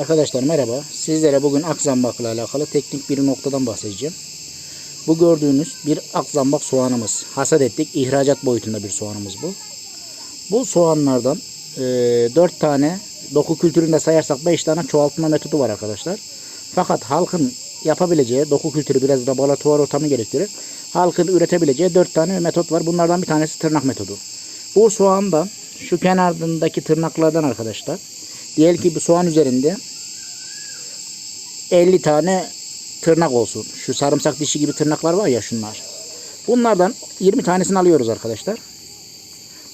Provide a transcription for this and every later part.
Arkadaşlar merhaba. Sizlere bugün akzambakla alakalı teknik bir noktadan bahsedeceğim. Bu gördüğünüz bir akzambak soğanımız. Hasat ettik. ihracat boyutunda bir soğanımız bu. Bu soğanlardan e, 4 tane doku kültüründe sayarsak 5 tane çoğaltma metodu var arkadaşlar. Fakat halkın yapabileceği doku kültürü biraz laboratuvar ortamı gerektirir. Halkın üretebileceği 4 tane metot var. Bunlardan bir tanesi tırnak metodu. Bu soğandan şu kenarındaki tırnaklardan arkadaşlar Diyelim ki bu soğan üzerinde 50 tane tırnak olsun. Şu sarımsak dişi gibi tırnaklar var ya şunlar. Bunlardan 20 tanesini alıyoruz arkadaşlar.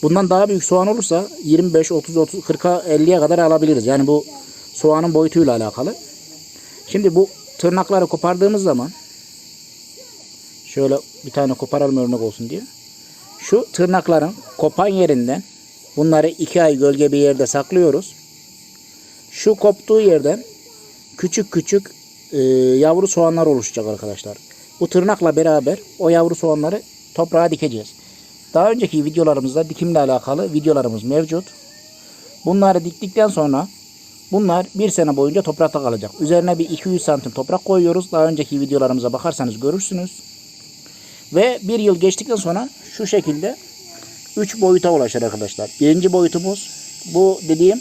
Bundan daha büyük soğan olursa 25, 30, 30, 40'a 50'ye kadar alabiliriz. Yani bu soğanın boyutuyla alakalı. Şimdi bu tırnakları kopardığımız zaman şöyle bir tane koparalım örnek olsun diye. Şu tırnakların kopan yerinden bunları 2 ay gölge bir yerde saklıyoruz şu koptuğu yerden küçük küçük e, yavru soğanlar oluşacak arkadaşlar. Bu tırnakla beraber o yavru soğanları toprağa dikeceğiz. Daha önceki videolarımızda dikimle alakalı videolarımız mevcut. Bunları diktikten sonra bunlar bir sene boyunca toprakta kalacak. Üzerine bir 200 santim toprak koyuyoruz. Daha önceki videolarımıza bakarsanız görürsünüz. Ve bir yıl geçtikten sonra şu şekilde 3 boyuta ulaşır arkadaşlar. Birinci boyutumuz bu dediğim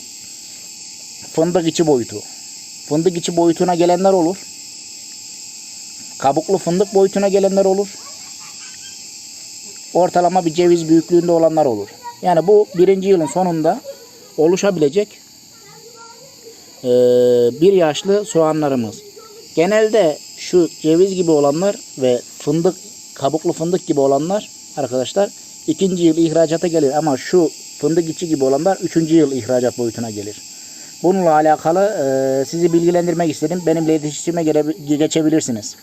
fındık içi boyutu. Fındık içi boyutuna gelenler olur. Kabuklu fındık boyutuna gelenler olur. Ortalama bir ceviz büyüklüğünde olanlar olur. Yani bu birinci yılın sonunda oluşabilecek eee, bir yaşlı soğanlarımız. Genelde şu ceviz gibi olanlar ve fındık kabuklu fındık gibi olanlar arkadaşlar ikinci yıl ihracata gelir ama şu fındık içi gibi olanlar üçüncü yıl ihracat boyutuna gelir. Bununla alakalı e, sizi bilgilendirmek istedim. Benimle iletişime geçebilirsiniz.